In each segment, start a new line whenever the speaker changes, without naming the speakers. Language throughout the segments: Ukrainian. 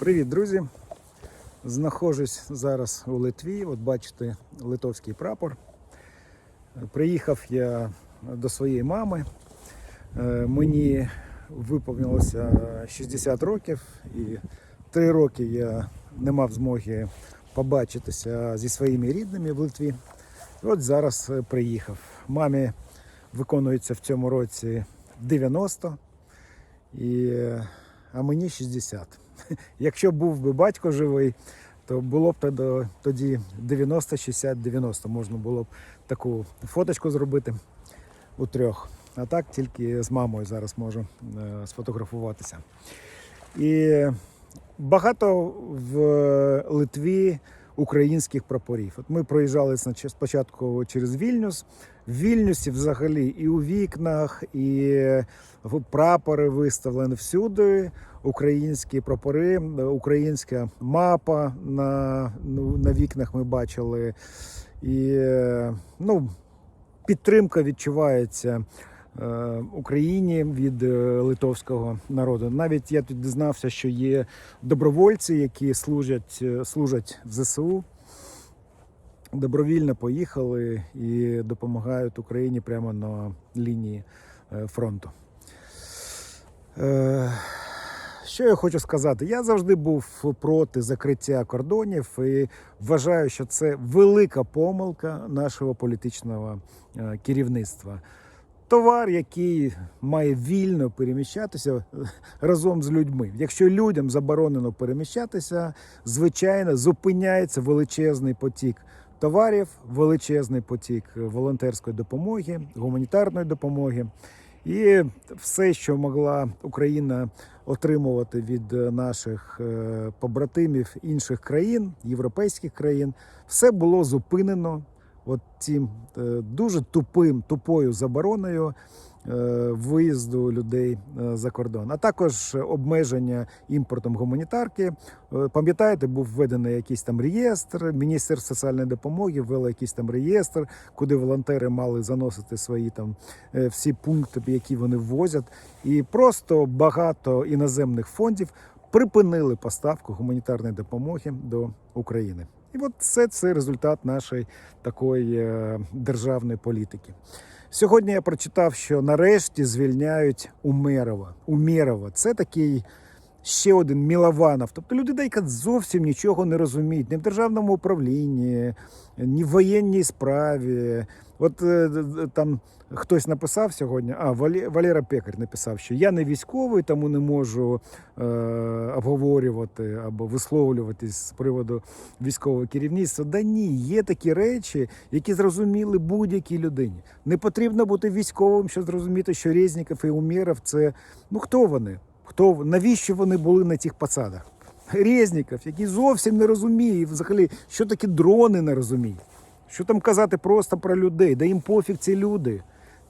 Привіт, друзі! Знаходжусь зараз у Литві. От бачите литовський прапор. Приїхав я до своєї мами. Е, Мені виповнилося 60 років, і 3 роки я не мав змоги побачитися зі своїми рідними в Литві. І от зараз е, приїхав. Мамі виконується в цьому році 90, і, е, а мені 60. Якщо був би батько живий, то було б тоді- тоді 90, 60, 90. Можна було б таку фоточку зробити у трьох. А так тільки з мамою зараз можу е, сфотографуватися. І багато в Литві українських прапорів. От ми проїжджали спочатку через Вільнюс. В Вільнюсі взагалі і у вікнах, і в прапори виставлені всюди. Українські прапори, українська мапа на, ну, на вікнах ми бачили. І ну, підтримка відчувається Україні від е, литовського народу. Навіть я тут дізнався, що є добровольці, які служать, е, служать в ЗСУ. Добровільно поїхали і допомагають Україні прямо на лінії е, фронту. Е, Що я хочу сказати? Я завжди був проти закриття кордонів і вважаю, що це велика помилка нашого політичного е, керівництва. Товар, який має вільно переміщатися разом з людьми. Якщо людям заборонено переміщатися, звичайно, зупиняється величезний потік товарів, величезний потік волонтерської допомоги, гуманітарної допомоги. І все, що могла Україна отримувати від наших е, побратимів інших країн, європейських країн, все було зупинено от цим е, дуже тупим, тупою забороною е, виїзду людей е, за кордон, а також обмеження імпортом гуманітарки. Пам'ятаєте, був введений якийсь там реєстр, Міністерство соціальної допомоги ввело якийсь там реєстр, куди волонтери мали заносити свої там всі пункти, які вони ввозять, і просто багато іноземних фондів припинили поставку гуманітарної допомоги до України. І от це, це результат нашої такої е, державної політики. Сьогодні я прочитав, що нарешті звільняють Умерова. Умерова це такий ще один Мілованов. Тобто люди, які зовсім нічого не розуміють ні в державному управлінні, ні в воєнній справі. От е, там хтось написав сьогодні, а Валера Пекар написав, що я не військовий, тому не можу е, обговорювати або висловлюватись з приводу військового керівництва. Да ні, є такі речі, які зрозуміли будь-якій людині. Не потрібно бути військовим, щоб зрозуміти, що Резніков і Умєров – це ну хто вони? Хто навіщо вони були на цих посадах? Резніков, який зовсім не розуміє, взагалі, що таке дрони не розуміє. Що там казати просто про людей? Да їм пофіг ці люди.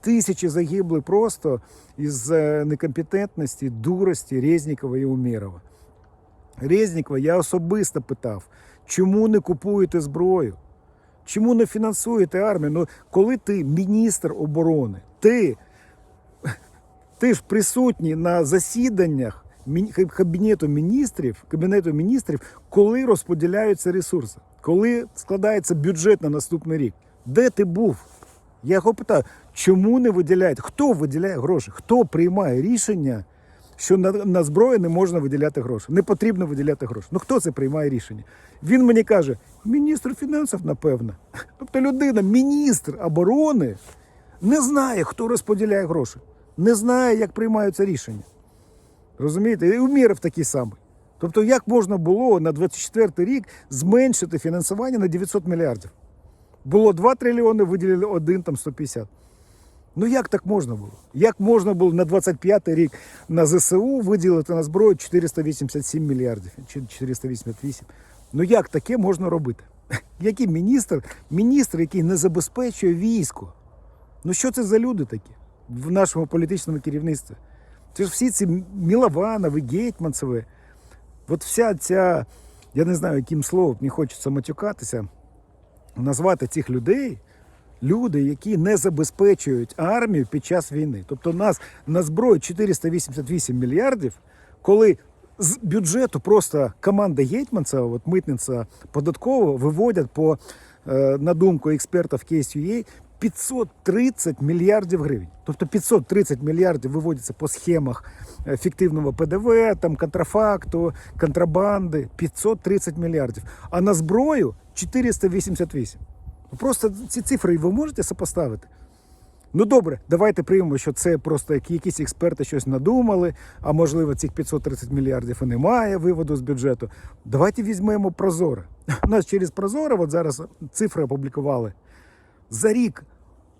Тисячі загибли просто із е, некомпетентності, дурості Резнікова і Умєрова. Резнікова я особисто питав, чому не купуєте зброю? Чому не фінансуєте армію? Ну, коли ти міністр оборони, ти, ти ж присутній на засіданнях Кабінету міністрів, Кабінету міністрів, коли розподіляються ресурси, коли складається бюджет на наступний рік. Де ти був? Я його питаю, чому не виділяєте? Хто виділяє гроші? Хто приймає рішення, що на, на зброю не можна виділяти гроші? Не потрібно виділяти гроші. Ну хто це приймає рішення? Він мені каже, міністр фінансів, напевно. Тобто людина, міністр оборони, не знає, хто розподіляє гроші, не знає, як приймаються рішення. Розумієте? І Уміров такий самий. Тобто, як можна було на 24 рік зменшити фінансування на 900 мільярдів? Було 2 трильйони, виділили 1, там 150. Ну як так можна було? Як можна було на 25 рік на ЗСУ виділити на зброю 487 мільярдів чи 488? Ну як таке можна робити? Який міністр? Міністр, який не забезпечує військо. Ну що це за люди такі в нашому політичному керівництві? Це ж всі ці Мілованови, Гетьманцеви. От вся ця, я не знаю, яким словом не хочеться матюкатися, назвати цих людей люди, які не забезпечують армію під час війни. Тобто нас на зброю 488 мільярдів, коли з бюджету просто команда Гетьманцева, от митниця податкова, виводять по, е, на думку експертів KSUA, 530 мільярдів гривень. Тобто 530 мільярдів виводяться по схемах е, фіктивного ПДВ, там, контрафакту, контрабанди. 530 мільярдів. А на зброю 488. Просто ці цифри ви можете сопоставити? Ну добре, давайте приймемо, що це просто які- якісь експерти щось надумали, а можливо цих 530 мільярдів і немає виводу з бюджету. Давайте візьмемо Прозоро. У нас через Прозоро, от зараз цифри опублікували. За рік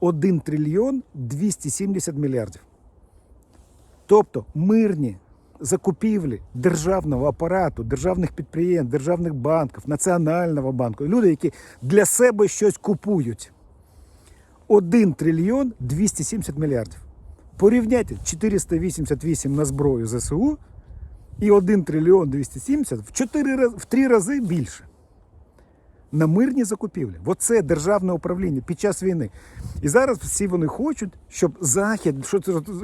1 трильйон 270 мільярдів. Тобто мирні закупівлі державного апарату, державних підприємств, державних банків, Національного банку, люди, які для себе щось купують. 1 трильйон 270 мільярдів. Порівняйте 488 на зброю ЗСУ і 1 трильйон 270 в 4 рази, в 3 рази більше. На мирні закупівлі. Оце державне управління під час війни. І зараз всі вони хочуть, щоб Захід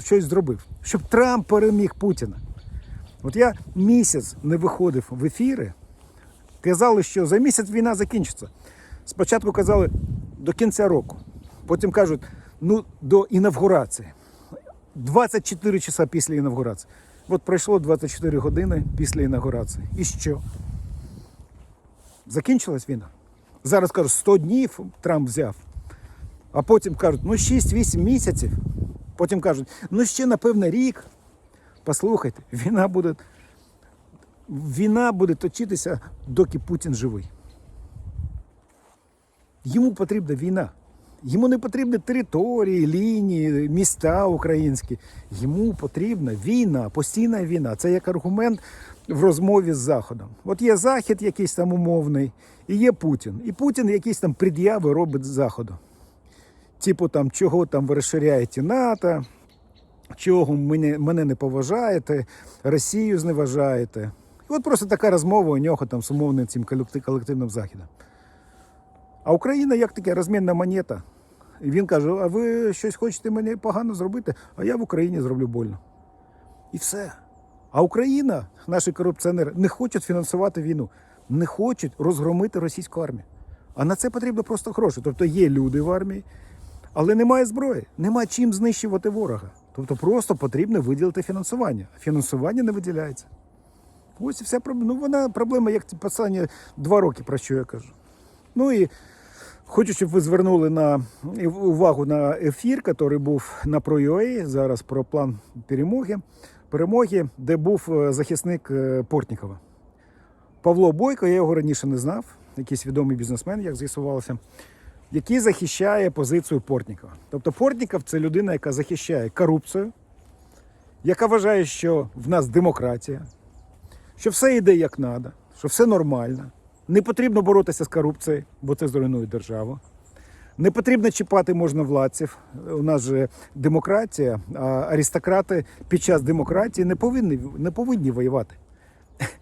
щось- зробив, щоб Трамп переміг Путіна. От я місяць не виходив в ефіри, казали, що за місяць війна закінчиться. Спочатку казали до кінця року. Потім кажуть, ну до інавгурації. 24 часа після інавгурації. От пройшло 24 години після інавгурації. І що? Закінчилась війна. Зараз кажуть, 100 днів Трамп взяв. А потім кажуть, ну 6-8 місяців. Потім кажуть, ну ще напевно рік. Послухайте, війна буде, війна буде точитися, доки Путін живий. Йому потрібна війна. Йому не потрібні території, лінії, міста українські. Йому потрібна війна, постійна війна. Це як аргумент в розмові з Заходом. От є Захід якийсь там умовний, і є Путін. І Путін якісь там пред'яви робить Заходу. Типу там, чого там ви розширяєте НАТО, чого мене, мене не поважаєте, Росію зневажаєте. І от просто така розмова у нього там з умовним цим колективним західом. А Україна як таке розмінна монета. І він каже: а ви щось хочете мені погано зробити, а я в Україні зроблю больно. І все. А Україна, наші корупціонери, не хочуть фінансувати війну, не хочуть розгромити російську армію. А на це потрібно просто гроші. Тобто є люди в армії, але немає зброї, нема чим знищувати ворога. Тобто просто потрібно виділити фінансування. Фінансування не виділяється. Ось і вся проблема. Ну, вона проблема, як останні два роки, про що я кажу. Ну і хочу, щоб ви звернули на увагу на ефір, який був на ProUA, зараз про план перемоги, перемоги, де був е, захисник е, Портнікова. Павло Бойко, я його раніше не знав, якийсь відомий бізнесмен, як з'ясувалося, який захищає позицію Портнікова. Тобто Портніков це людина, яка захищає корупцію, яка вважає, що в нас демократія, що все йде як треба, що все нормально. Не потрібно боротися з корупцією, бо це зруйнує державу. Не потрібно чіпати можновладців. У нас же демократія, а аристократи під час демократії не повинні, не повинні воювати.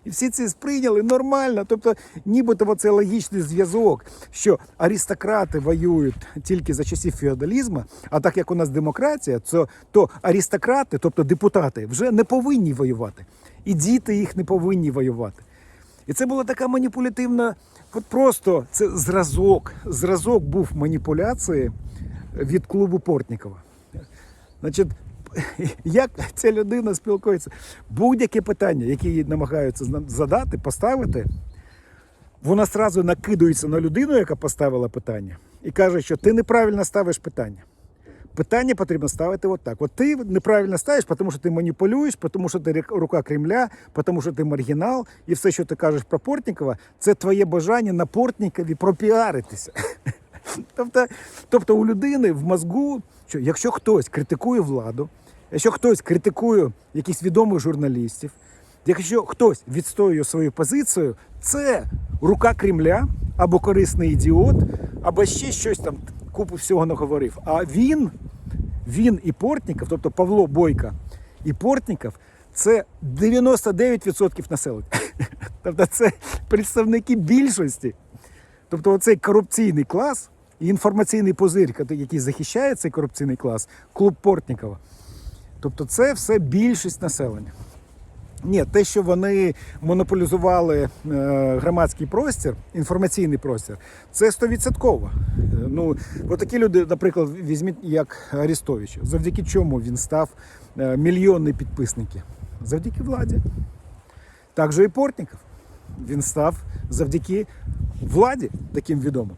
І всі це сприйняли нормально. Тобто, нібито це логічний зв'язок, що аристократи воюють тільки за часів феодалізму, а так як у нас демократія, то, то аристократи, тобто депутати, вже не повинні воювати. І діти їх не повинні воювати. І це була така маніпулятивна, от просто це зразок. Зразок був маніпуляції від клубу Портнікова. Значить, як ця людина спілкується? Будь-яке питання, яке їй намагаються задати, поставити, вона одразу накидується на людину, яка поставила питання, і каже, що ти неправильно ставиш питання. Питання потрібно ставити от так. От ти неправильно ставиш, тому що ти маніпулюєш, тому що ти рука Кремля, тому що ти маргінал, і все, що ти кажеш про Портнікова, це твоє бажання на Портнікові пропіаритися. Тобто, тобто у людини в мозгу, що якщо хтось критикує владу, якщо хтось критикує якихось відомих журналістів, якщо хтось відстоює свою позицію, це рука Кремля або корисний ідіот, або ще щось там купу всього наговорив. А він, він і Портніков, тобто Павло Бойко і Портніков, це 99% населення. Тобто це представники більшості. Тобто оцей корупційний клас і інформаційний пузир, який захищає цей корупційний клас, клуб Портнікова. Тобто це все більшість населення. Ні, те, що вони монополізували е, громадський простір, інформаційний простір, це стовідсотково. Е, Ну, такі люди, наприклад, візьміть як Арістович. Завдяки чому він став е, мільйонні підписники? Завдяки владі. Так же і Портніков. Він став завдяки владі таким відомим.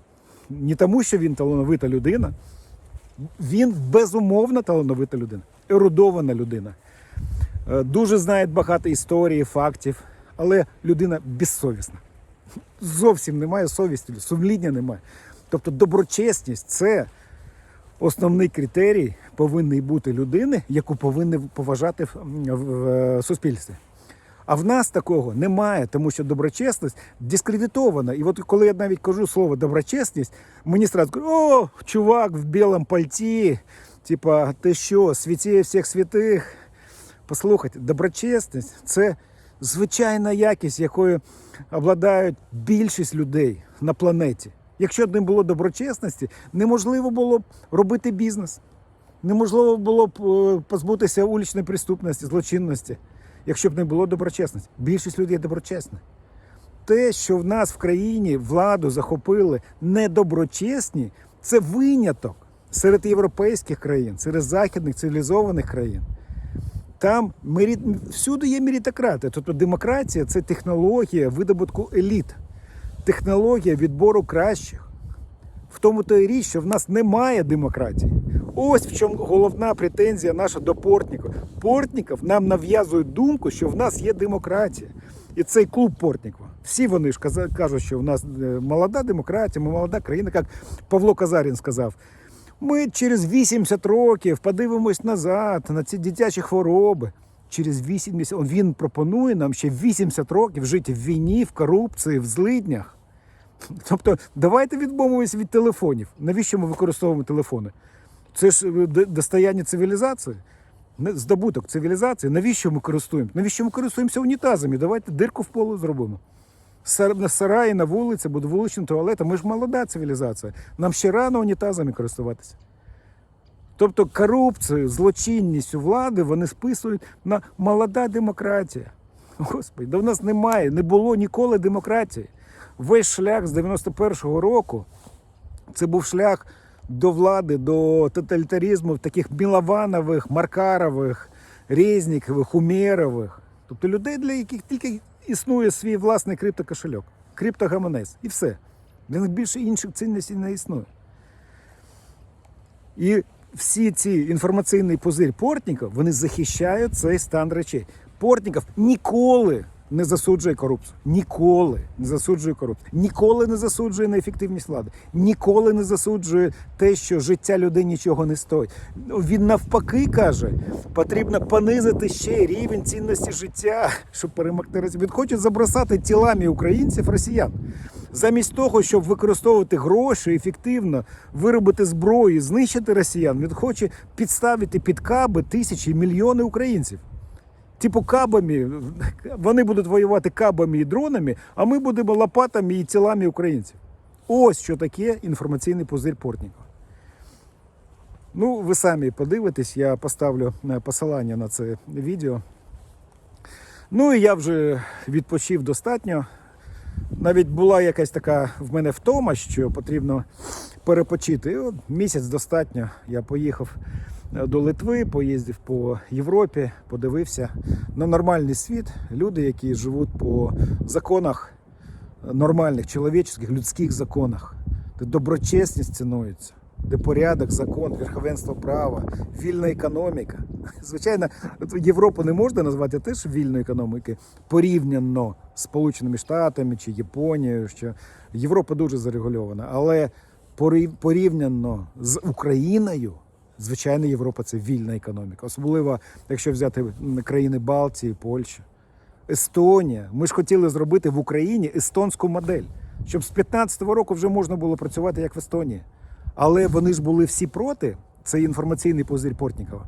Не тому, що він талановита людина, він безумовно талановита людина, ерудована людина. Е, Дуже знає багато історії, фактів, але людина безсовісна. Зовсім немає совісті, сумління немає. Тобто доброчесність це основний критерій повинний бути людини, яку повинні поважати в, в суспільстві. А в нас такого немає, тому що доброчесність дискредитована. І от коли я навіть кажу слово доброчесність, мені сразу кажуть, о, чувак в білому пальті, типа, ти що, святіє всіх святих. Послухайте, доброчесність це звичайна якість, якою обладають більшість людей на планеті. Якщо б не було доброчесності, неможливо було б робити бізнес. Неможливо було б е, позбутися вуличної преступності, злочинності, якщо б не було доброчесності. Більшість людей доброчесна. Те, що в нас в країні владу захопили недоброчесні, це виняток серед європейських країн, серед західних цивілізованих країн. Там мері... всюди є меритократія. Тобто демократія це технологія видобутку еліт, технологія відбору кращих. В тому то і річ, що в нас немає демократії. Ось в чому головна претензія наша до Портнікова. Портніков нам нав'язує думку, що в нас є демократія. І цей клуб Портнікова. Всі вони ж кажуть, що в нас е, молода демократія, ми молода країна, як Павло Казарін сказав. Ми через 80 років подивимось назад на ці дитячі хвороби. Через 80 він пропонує нам ще 80 років жити в війні, в корупції, в злиднях. Тобто, давайте відмовимось від телефонів. Навіщо ми використовуємо телефони? Це ж е, достояння цивілізації, здобуток цивілізації. Навіщо ми користуємося? Навіщо ми користуємося унітазами? Давайте дирку в полу зробимо. На сараї, на вулиці, буде вуличним туалетом. Ми ж молода цивілізація. Нам ще рано унітазами користуватися. Тобто корупцію, злочинність у влади вони списують на молода демократія. Господи, да в нас немає, не було ніколи демократії. Весь шлях з 91-го року це був шлях до влади, до тоталітаризму таких Мілованових, Маркарових, Резнікових, Умєрових. Тобто людей, для яких тільки існує свій власний криптокошельок, криптогаманець. І все. Для них більше інших цінностей не існує. І всі ці інформаційний пузир Портніков, вони захищають цей стан речей. Портніков ніколи не засуджує корупцію. Ніколи не засуджує корупцію. Ніколи не засуджує неефективність влади. Ніколи не засуджує те, що життя людей нічого не стоїть. Він навпаки каже, потрібно понизити ще рівень цінності життя, щоб перемогти Росію. Він хоче забросати тілами українців росіян. Замість того, щоб використовувати гроші ефективно, виробити зброю, знищити росіян, він хоче підставити під каби тисячі мільйони українців. Типу кабами, вони будуть воювати кабами і дронами, а ми будемо лопатами і тілами українців. Ось що таке інформаційний пузир Портнікова. Ну, ви самі подивитесь, я поставлю е, посилання на це відео. Ну і я вже відпочив достатньо. Навіть була якась така в мене втома, що потрібно перепочити. І от місяць достатньо. Я поїхав до Литви, поїздив по Європі, подивився на нормальний світ. Люди, які живуть по законах нормальних, чоловічих, людських законах, де доброчесність цінується, де порядок, закон, верховенство права, вільна економіка. Звичайно, Європу не можна назвати теж вільною економікою порівняно з Сполученими Штатами чи Японією. Що Європа дуже зарегульована, але порівняно з Україною. Звичайно, Європа це вільна економіка, особливо якщо взяти країни Балтії, Польща. Естонія. Ми ж хотіли зробити в Україні естонську модель, щоб з 15-го року вже можна було працювати як в Естонії. Але вони ж були всі проти. Це інформаційний позир Портнікова.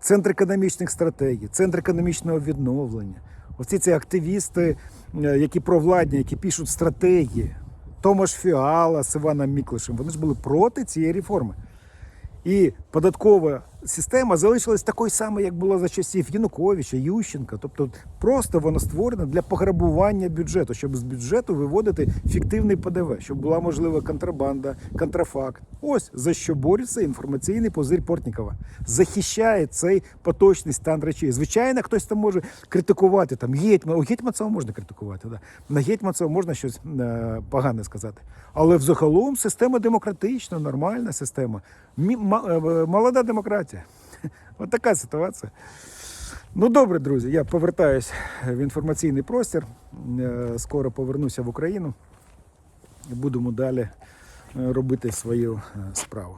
Центр економічних стратегій, центр економічного відновлення. Оці ці активісти, е, які провладні, які пишуть стратегії. Томаш Фіала з Іваном Міклишем, вони ж були проти цієї реформи. І податкова система залишилась такою самою, як була за часів Януковича, Ющенка. Тобто просто вона створена для пограбування бюджету, щоб з бюджету виводити фіктивний ПДВ, щоб була можлива контрабанда, контрафакт. Ось за що бореться інформаційний позир Портнікова. Захищає цей поточний стан речей. Звичайно, хтось там може критикувати там Гетьман. У Гетьманцева можна критикувати. Да. На Гетьманцева можна щось е, погане сказати. Але взагалом система демократична, нормальна система. Мі- е, молода демократія. От така ситуація. Ну добре, друзі, я повертаюсь в інформаційний простір. Е, Скоро повернуся в Україну і будемо далі е, робити свою е, справу.